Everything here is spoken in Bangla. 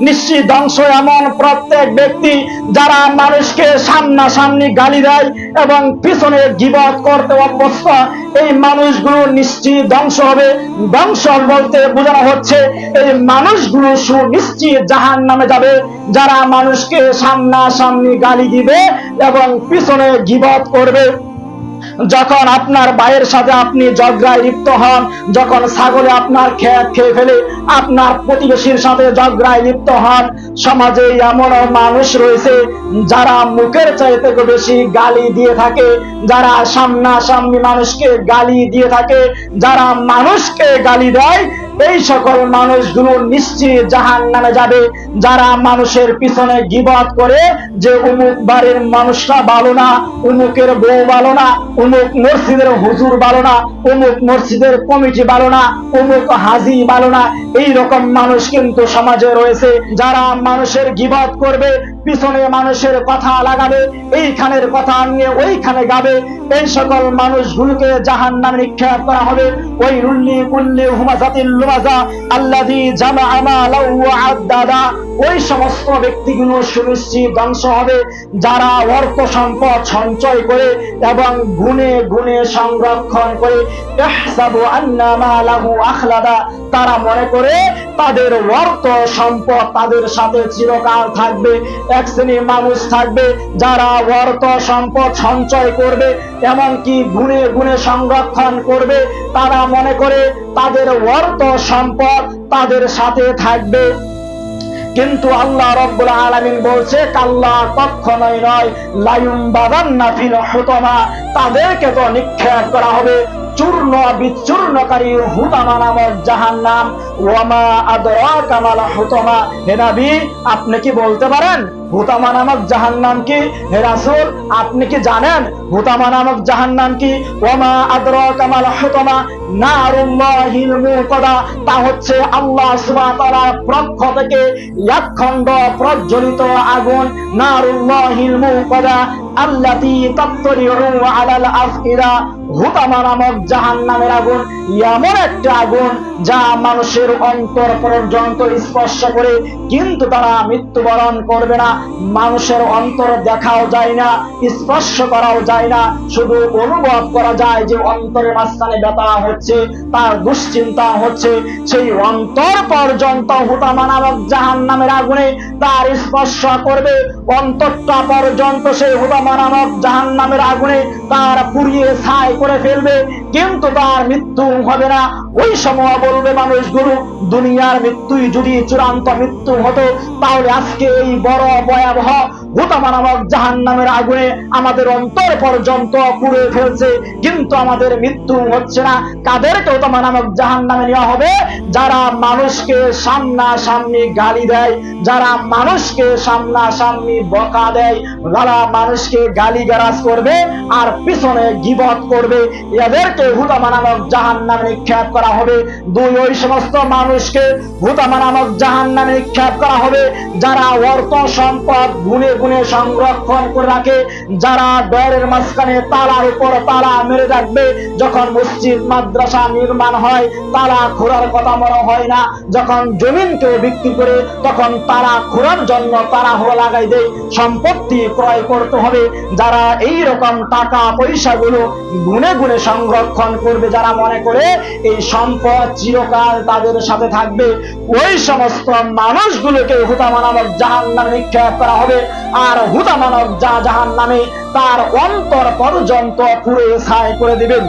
নিশ্চিত ধ্বংস এমন প্রত্যেক ব্যক্তি যারা মানুষকে সামনাসামনি গালি দেয় এবং পিছনে গিবত করতে অভ্যস্ত। এই মানুষগুলো নিশ্চিত ধ্বংস হবে। ধ্বংস বলতে বোঝানো হচ্ছে, এই মানুষগুলো সুনিশ্চিত জাহান নামে যাবে। যারা মানুষকে সামনাসামনি গালি দিবে এবং পিছনে গিবত করবে। যখন আপনার ভাইয়ের সাথে আপনি জগড়ায় লিপ্ত হন, যখন ছাগলে আপনার খেত খেয়ে ফেলে আপনার প্রতিবেশীর সাথে জগড়ায় লিপ্ত হন, সমাজে এমন মানুষ রয়েছে যারা মুখের চাইতে বেশি গালি দিয়ে থাকে, যারা সামনাসামনি মানুষকে গালি দিয়ে থাকে, যারা মানুষকে গালি দেয় এই সকল মানুষগুলো নিশ্চিত জাহান নামে যাবে। যারা মানুষের পিছনে গিবত করে যে উমুক বাড়ির মানুষরা ভালো না উমুকের বউ ভালো না উমুক মসজিদের হুজুর ভালো না উমুক মসজিদের কমিটি ভালো না উমুক হাজি ভালো না এই রকম মানুষ কিন্তু সমাজে রয়েছে। যারা মানুষের গিবাদ করবে পিছনে মানুষের কথা লাগাবে, এইখানের কথা নিয়ে ওইখানে গাবে। এই সকল মানুষগুলোকে জাহান নামে নিক্ষেপ করা হবে। ওই রুল্লি কুল্লি হুমাজাতিল লুমাজা জামা মালাউ ওয়া আদ্দাদা। ওই সমস্ত ব্যক্তিগুলো সুনিশ্চিত ধ্বংস হবে, যারা অর্থ সম্পদ সঞ্চয় করে এবং গুণে গুণে সংরক্ষণ করে তারা মনে করে তাদের অর্থ সম্পদ তাদের সাথে চিরকাল থাকবে, এক শ্রেণির মানুষ থাকবে, যারা অর্থ সম্পদ সঞ্চয় করবে, এমনকি গুণে গুণে সংরক্ষণ করবে, তারা মনে করে তাদের অর্থ সম্পদ তাদের সাথে থাকবে। কিন্তু আল্লাহ রব্বুল আলামিন বলছে, কাল্লা কখনোই নয়, লায়ুম বাদান না ফিল হুতমা। তাদেরকে তো নিক্ষেপ করা হবে। চূর্ণ বিচূর্ণকারী হুতামা নামক জাহান্নাম ওয়ামা আদরাকা মাল হুতমা। হে আপনি কি বলতে পারেন? নামক জাহান্নাম কি? হে রাসূল, আপনি কি জানেন? নামক জাহান্নাম কি? ওয়ামা আদরাকা মাল হুতমা নারুল্লাহিল মুকাদা তা হচ্ছে আল্লাহ থেকে প্রজ্বলিত আগুন নারুল্লাহিল মুকাদা আল্লাতী তাত্তরিউ আলাল আফইরা হুতামা নামক আগুন এমন একটা আগুন যা মানুষের অন্তর পর্যন্ত স্পর্শ করে, কিন্তু তারা মৃত্যুবরণ করবে না। মানুষের অন্তর দেখাও যায় না, স্পর্শ করাও যায় না, শুধু অনুভব করা যায় যে অন্তরের মাঝখানে ব্যথা হচ্ছে, তার দুশ্চিন্তা হচ্ছে, সেই অন্তর পর্যন্ত হুতামা নামক জাহান নামের আগুনে তার স্পর্শ করবে, অন্তরটা পর্যন্ত সেই হুতামা নামক জাহান নামের আগুনে তার পুড়িয়ে ছাই করে ফেলবে, কিন্তু তার মৃত্যু হবে না। ওই সময় বলবে মানুষগুলো দুনিয়ার মৃত্যুই যদি চূড়ান্ত মৃত্যু হতো, তাহলে আজকে এই বড় ভয়াবহ হুতামা নামক জাহান নামের আগুনে আমাদের অন্তর পর্যন্ত পুড়ে ফেলছে। কিন্তু আমাদের মৃত্যু হচ্ছে না। কাদেরকে হুতামা নামক জাহান নামে নেওয়া হবে? যারা মানুষকে সামনা সামনি গালি দেয়, যারা মানুষকে সামনা সামনি বকা দেয় যারা মানুষকে গালি গারাজ করবে আর পিছনে গিবত করবে। এদেরকে হুতামা নামক জাহান নামে নিক্ষেপ করা হবে। দুই ওই সমস্ত মানুষকে হুতামা নামক জাহান নামে নিক্ষেপ করা হবে, যারা অর্থ সম্পদ গুনে গুনে সংরক্ষণ করে রাখে। যারা ডরের মাঝখানে তালার উপর তালা মেরে রাখবে, যখন মসজিদ, মাদ্রাসা নির্মাণ হয় তালা খোরার কথা মনে হয় না। যখন জমিনকে বিক্রি করে, তখন তারা খোরার জন্য তারা হো লাগাই দেয়। সম্পত্তি ক্রয় করতে হবে। যারা এই রকম টাকা পয়সাগুলো গুনে গুনে সংরক্ষণ করবে, যারা মনে করে এই সম্পদ চিরকাল তাদের সাথে থাকবে, ওই সমস্ত মানুষগুলোকে হুতামা নামক জাহান নিক্ষেপ করা হবে। আর হুদা মানব যা জাহান নামে তার অন্তর পর্যন্ত পুরে ছাই করে দিবেন।